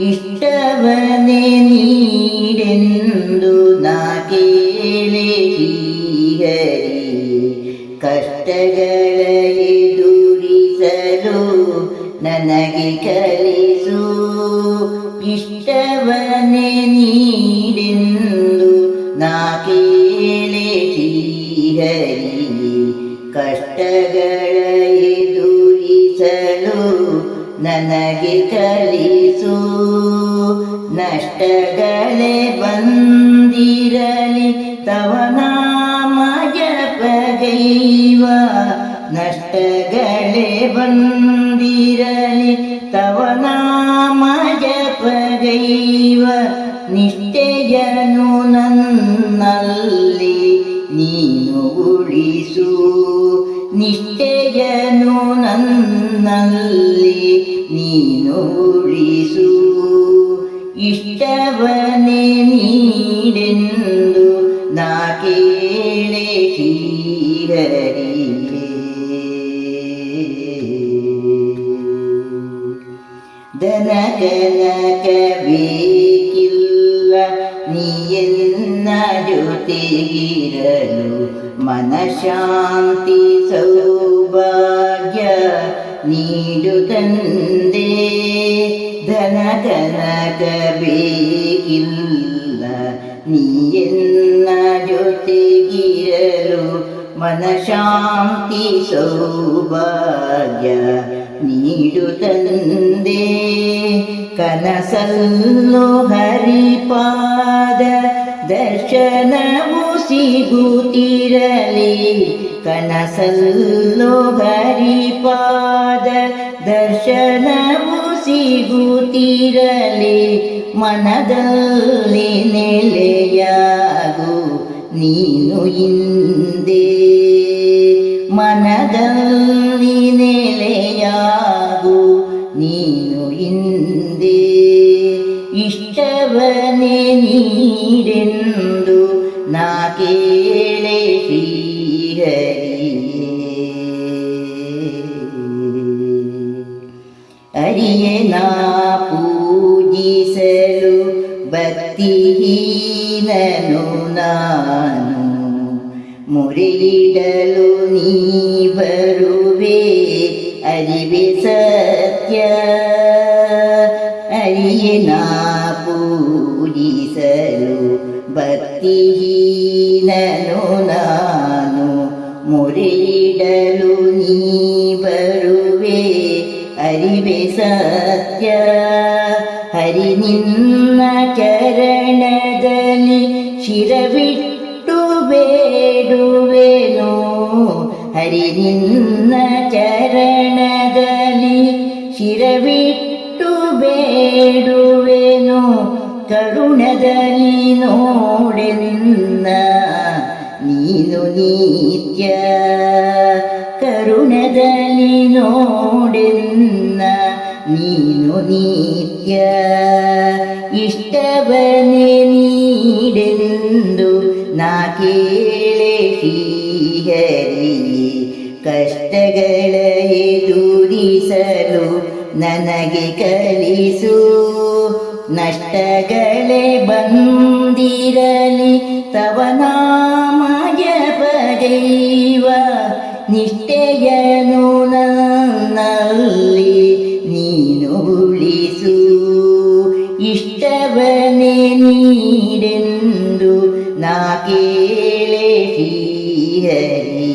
ಇಷ್ಟವನೇ ನೀಡೆಂದು ನಾ ಕೇಳೆ ಹೀಗರಿ ಕಷ್ಟಗಳ ಎದುರಿಸಲು ನನಗೆ ಕಲಿಸು. ಇಷ್ಟವನೆ ನೀಡೆಂದು ನಾ ಕೇಳೆ ಹೀಗರಿ ಕಷ್ಟಗಳ ಎದುರಿಸಲು ನನಗೆ ಕಲಿಸು, ನಷ್ಟಗಳೇ ಬಂದಿರಲಿ, ತವ ನಾಮ ಜಪಗೈವ, ನಷ್ಟಗಳೇ ಬಂದಿರಲಿ, ತವ ನಾಮ ಜಪಗೈವ, ನಿಷ್ಠೆಯನು ನನ್ನಲ್ಲಿ, ನೀನು ಉಳಿಸು. ನಿಷ್ಠೆಯನು ನನ್ನಲ್ಲಿ ನೀನು ಉಳಿಸು ಇಷ್ಟವನೇ ನೀಡೆಂದು ನಾ ಕೇಳೆ ದನ ಕನಕ ಬೇಕಿಲ್ಲ ನೀಯನ್ನ ಜೊತೆಗಿರಲು ಮನಶಾಂತಿ ಸೌಭಾಗ್ಯ ನೀಡು ತಂದೆ ಧನ ಕನಕ ಬೇಕಿಲ್ಲ ನೀಯನ್ನ ಜೊತೆಗಿರಲು ಮನಶಾಂತಿ ಸೌಭಾಗ್ಯ ನೀಡು ತಂದೆ ಕನಸಲ್ಲೋ ಹರಿಪಾದ ದರ್ಶನವು ಸಿಗುತ್ತಿರಲಿ ಕನಸಲ್ಲೋ ಹರಿಪಾದ ದರ್ಶನವು ಸಿಗುತ್ತಿರಲಿ, ಮನದಲ್ಲಿ ನೆಲೆಯಾಗು ನೀನು ಹಿಂದೆ. ಮನದಲ್ಲಿ ನೆಲೆಯಾಗು ನೀನು ಹಿಂದೆ. ಇಷ್ಟವನೇ ನೀಡೆಂದು ನಾ ಕೇಳೆ ಶ್ರೀಹರಿ ಅರಿಯೆ ನಾ ಪೂಜಿಸಲು ಭಕ್ತಿಹೀನನು ನಾನು ಮುರಿಯಿಡಲು ನೀ ಬರುವೆ ಅರಿವೆ ಸತ್ಯ ಅರಿಯೆ ನಾ ಪೂಜಿಸಲು ಭಕ್ತಿಹೀನನು ನಾನು ಮುರಿಡಲು ನೀ ಬರುವೆ. ಅರಿವೆ ಸತ್ಯ, ಹರಿ ನಿನ್ನ ಚರಣದಲ್ಲಿ ಶಿರವಿಟ್ಟು ಬೇಡುವೆನು. ಹರಿ ನಿನ್ನ ಚರಣದಲ್ಲಿ ಶಿರವಿಟ್ಟು ಬೇಡುವೆನು. ಕರುಣದಲ್ಲಿ ನಿನ್ನ ನೀನು ನಿತ್ಯ ಕರುಣದಲ್ಲಿ ನಿನ್ನ ನೀನು ನಿತ್ಯ ಇಷ್ಟವನೇ ನೀಡೆಂದು ನಾ ಕೇಳೆ ಶ್ರೀಹರಿ. ಕಷ್ಟಗಳ ಎದುರಿಸಲು ನನಗೆ ಕಲಿಸು ನಷ್ಟಗಳೇ ಬಂದಿರಲಿ ತವ ನಾಮ ಜಪಗೈವ ನಿಷ್ಠೆಯನು ನನ್ನಲ್ಲಿ ನೀನು ಉಳಿಸು ಇಷ್ಟವನೇ ನೀಡೆಂದು ನಾ ಕೇಳೆ ಶ್ರೀಹರಿ